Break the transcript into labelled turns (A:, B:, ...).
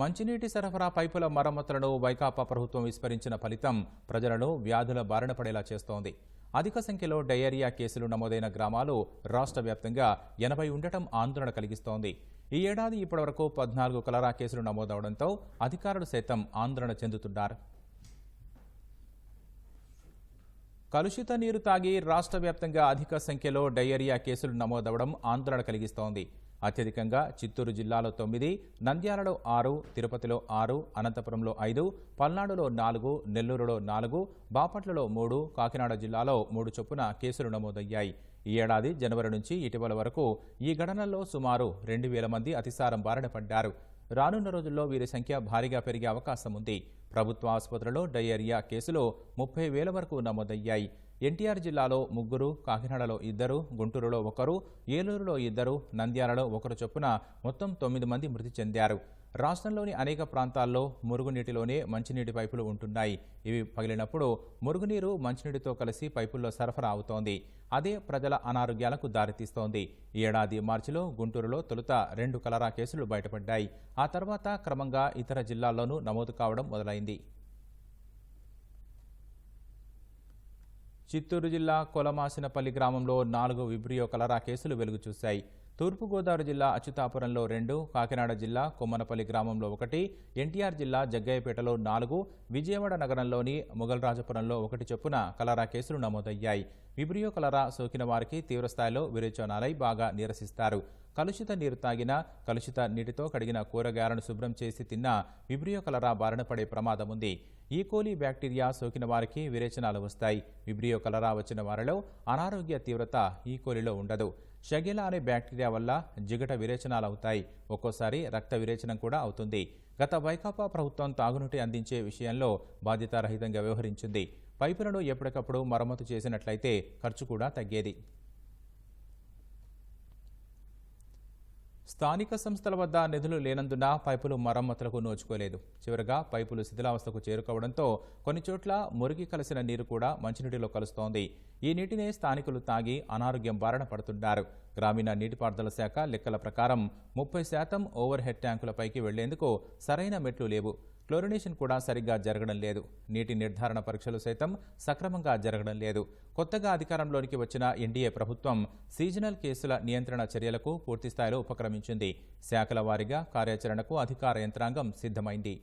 A: మంచినీటి సరఫరా పైపుల మరమ్మతులను వైకాపా ప్రభుత్వం విస్మరించిన ఫలితం ప్రజలను వ్యాధుల బారిన పడేలా చేస్తోంది. అధిక సంఖ్యలో డయేరియా కేసులు నమోదైన గ్రామాలు రాష్ట్ర వ్యాప్తంగా ఎనభై ఉండటం ఆందోళన కలిగిస్తోంది. ఈ ఏడాది ఇప్పటివరకు పద్నాలుగు కలరా కేసులు నమోదవడంతో అధికారులు సైతం ఆందోళన చెందుతున్నారు. కలుషిత నీరు తాగి రాష్ట్ర వ్యాప్తంగా అధిక సంఖ్యలో డయేరియా కేసులు నమోదవడం ఆందోళన కలిగిస్తోంది. అత్యధికంగా చిత్తూరు జిల్లాలో తొమ్మిది నంద్యాలలో ఆరు తిరుపతిలో ఆరు అనంతపురంలో ఐదు పల్నాడులో నాలుగు నెల్లూరులో నాలుగు బాపట్లలో మూడు కాకినాడ జిల్లాలో మూడు చొప్పున కేసులు నమోదయ్యాయి. ఈ ఏడాది జనవరి నుంచి ఇటీవల వరకు ఈ గణనలో సుమారు రెండు వేల మంది అతిసారం బారిన పడ్డారు. రానున్న రోజుల్లో వీరి సంఖ్య భారీగా పెరిగే అవకాశం ఉంది. ప్రభుత్వ ఆసుపత్రుల్లో డయేరియా కేసులు ముప్పై వేల వరకు నమోదయ్యాయి. ఎన్టీఆర్ జిల్లాలో ముగ్గురు కాకినాడలో ఇద్దరు గుంటూరులో ఒకరు ఏలూరులో ఇద్దరు నంద్యాలలో ఒకరు చొప్పున మొత్తం తొమ్మిది మంది మృతి చెందారు. రాష్ట్రంలోని అనేక ప్రాంతాల్లో మురుగునీటిలోనే మంచినీటి పైపులు ఉంటున్నాయి. ఇవి పగిలినప్పుడు మురుగునీరు మంచినీటితో కలిసి పైపుల్లో సరఫరా అవుతోంది. అదే ప్రజల అనారోగ్యాలకు దారితీస్తోంది. ఈ ఏడాది మార్చిలో గుంటూరులో తొలుత రెండు కలరా కేసులు బయటపడ్డాయి. ఆ తర్వాత క్రమంగా ఇతర జిల్లాల్లోనూ నమోదు కావడం మొదలైంది. చిత్తూరు జిల్లా కొలమాసినపల్లి గ్రామంలో నాలుగు విబ్రియో కలరా కేసులు వెలుగు చూశాయి తూర్పుగోదావరి జిల్లా అచ్యుతాపురంలో రెండు కాకినాడ జిల్లా కొమ్మనపల్లి గ్రామంలో ఒకటి ఎన్టీఆర్ జిల్లా జగ్గయ్యపేటలో నాలుగు విజయవాడ నగరంలోని మొగల్రాజపురంలో ఒకటి చొప్పున కలరా కేసులు నమోదయ్యాయి. విబ్రియో కలరా సోకిన వారికి తీవ్రస్థాయిలో విరేచనాలై బాగా నిరసిస్తారు. కలుషిత నీరు తాగినా కలుషిత నీటితో కడిగిన కూరగాయలను శుభ్రం చేసి తిన్నా విబ్రియో కలరా బారిన పడే ప్రమాదం ఉంది. ఈ బ్యాక్టీరియా సోకిన వారికి విరేచనాలు వస్తాయి. విబ్రియో కలరా వచ్చిన వారిలో అనారోగ్య తీవ్రత ఈకోలిలో ఉండదు. షగెలా అనే బ్యాక్టీరియా వల్ల జిగట విరేచనాలు అవుతాయి ఒక్కోసారి రక్త విరేచనం కూడా అవుతుంది. గత వైకాపా ప్రభుత్వం తాగునీటి అందించే విషయంలో బాధ్యతారహితంగా వ్యవహరించింది. పైపులను ఎప్పటికప్పుడు మరమ్మతు చేసినట్లయితే ఖర్చు కూడా తగ్గేది. స్థానిక సంస్థల వద్ద నిధులు లేనందున పైపులు మరమ్మతులకు నోచుకోలేదు. చివరగా పైపులు శిథిలావస్థకు చేరుకోవడంతో కొన్ని చోట్ల మురికి కలిసిన నీరు కూడా మంచినీటిలో కలుస్తోంది. ఈ నీటినే స్థానికులు తాగి అనారోగ్యం బారిన పడుతున్నారు. గ్రామీణ నీటిపారుదల శాఖ లెక్కల ప్రకారం ముప్పై శాతం ఓవర్ హెడ్ ట్యాంకులపైకి వెళ్ళేందుకు సరైన మెట్లు లేవు. క్లోరినేషన్ కూడా సరిగ్గా జరగడం లేదు. నీటి నిర్ధారణ పరీక్షలు సైతం సక్రమంగా జరగడం లేదు. కొత్తగా అధికారంలోనికి వచ్చిన ఎన్డీఏ ప్రభుత్వం సీజనల్ కేసుల నియంత్రణ చర్యలకు పూర్తిస్థాయిలో ఉపక్రమించింది. శాఖల వారీగా కార్యాచరణకు అధికార యంత్రాంగం సిద్ధమైంది.